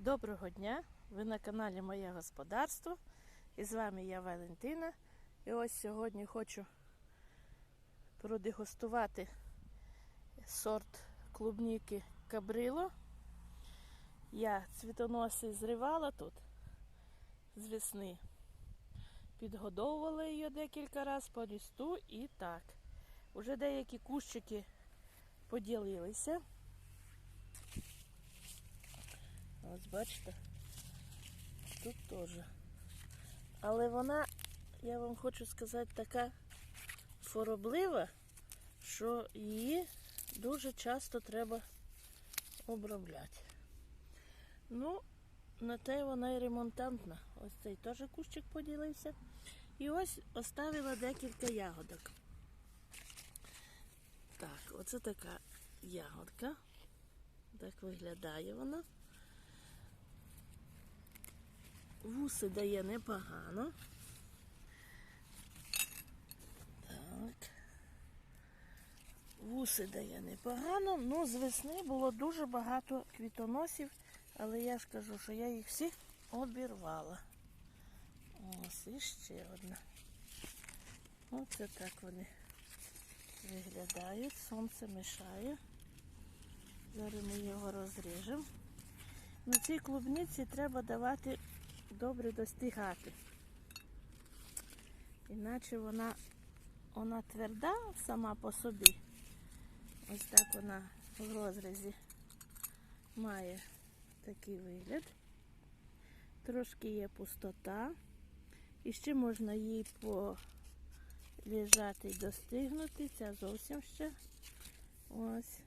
Доброго дня! Ви на каналі Моє Господарство. І з вами я Валентина. І ось сьогодні хочу продегустувати сорт клубніки Кабрило. Я цвітоноси зривала тут з весни. Підгодовувала її декілька разів по лісту і так. Уже деякі кущики поділилися. Ось бачите, тут теж. Але вона, я вам хочу сказати, така хвороблива, що її дуже часто треба обробляти. Ну, на те вона і ремонтантна. Ось цей теж кущик поділився. І ось оставила декілька ягодок. Так, оце така ягодка. Так виглядає вона. Вуси дає непогано. Так. Вуси дає непогано. Ну, з весни було дуже багато квітоносів, але я ж кажу, що я їх всіх обірвала. Ось і ще одна. Оце так вони виглядають. Сонце мешає. Зараз ми його розріжемо. На цій клубниці треба давати добре достигати. Іначе вона, вона тверда сама по собі. Ось так вона в розрізі має такий вигляд. Трошки є пустота. І ще можна їй полежати і достигнути. Ця зовсім ще. Ось.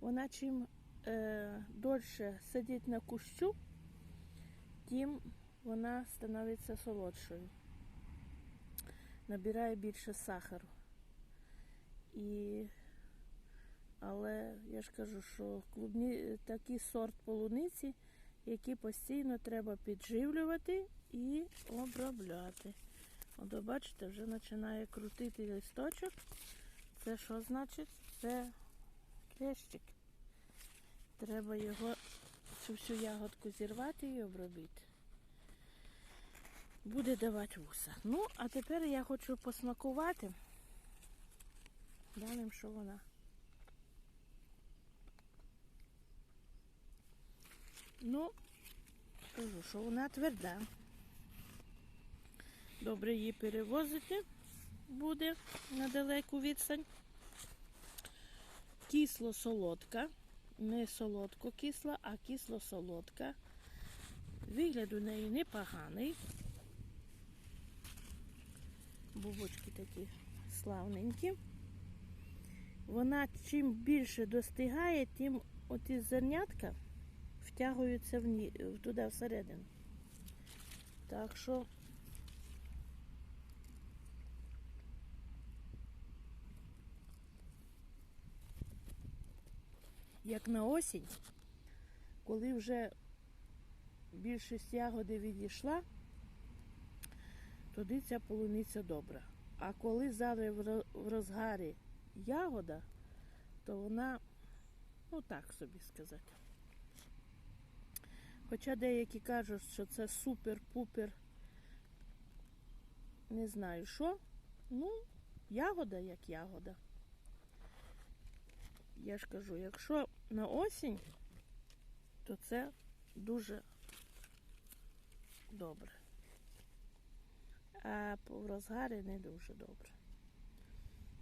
Вона чим е, дольше сидить на кущу, тим вона становиться солодшою. Набирає більше сахару. І... Але я ж кажу, що клубні... такий сорт полуниці, який постійно треба підживлювати і обробляти. От бачите, вже починає крутити листочок. Це що значить? Це клещик. Треба його цю всю ягодку зірвати і обробити. Буде давати вуса. Ну, а тепер я хочу посмакувати. Глянемо, що вона. Ну, кажу, що вона тверда. Добре її перевозити буде на далеку відстань. Кисло-солодка. Не солодко кисла, а кисло-солодка. Вигляд у неї непоганий. Бубочки такі славненькі. Вона чим більше достигає, тим оті зернятка втягуються в туди всередину. Так що як на осінь, коли вже більшість ягоди відійшла, тоді ця полуниця добра. А коли зараз в розгарі ягода, то вона, ну так собі сказати. Хоча деякі кажуть, що це супер-пупер, не знаю що. Ну, ягода як ягода. Я ж кажу, якщо на осінь, то це дуже добре. А по розгарі не дуже добре.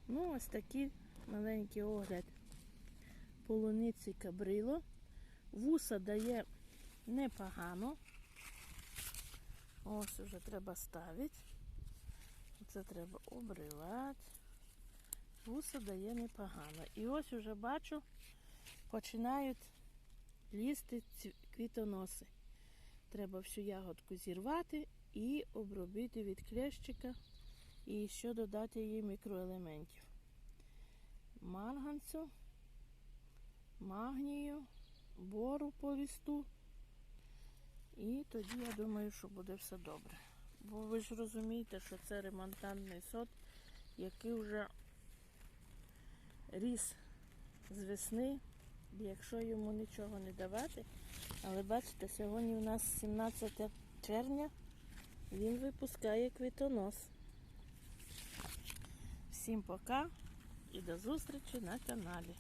Ну, ось такий маленький огляд полуниці кабрило. Вуса дає непогано. Ось вже треба ставити. Це треба обривати. Вуса дає непогано. І ось уже бачу, починають лізти квітоноси. Треба всю ягодку зірвати і обробити від клещика. І ще додати їй мікроелементів. Марганцю, магнію, бору по лісту. І тоді я думаю, що буде все добре. Бо ви ж розумієте, що це ремонтантний сорт, який вже ріс з весни якщо йому нічого не давати. Але бачите, сьогодні у нас 17 червня, він випускає квітонос. Всім пока і до зустрічі на каналі.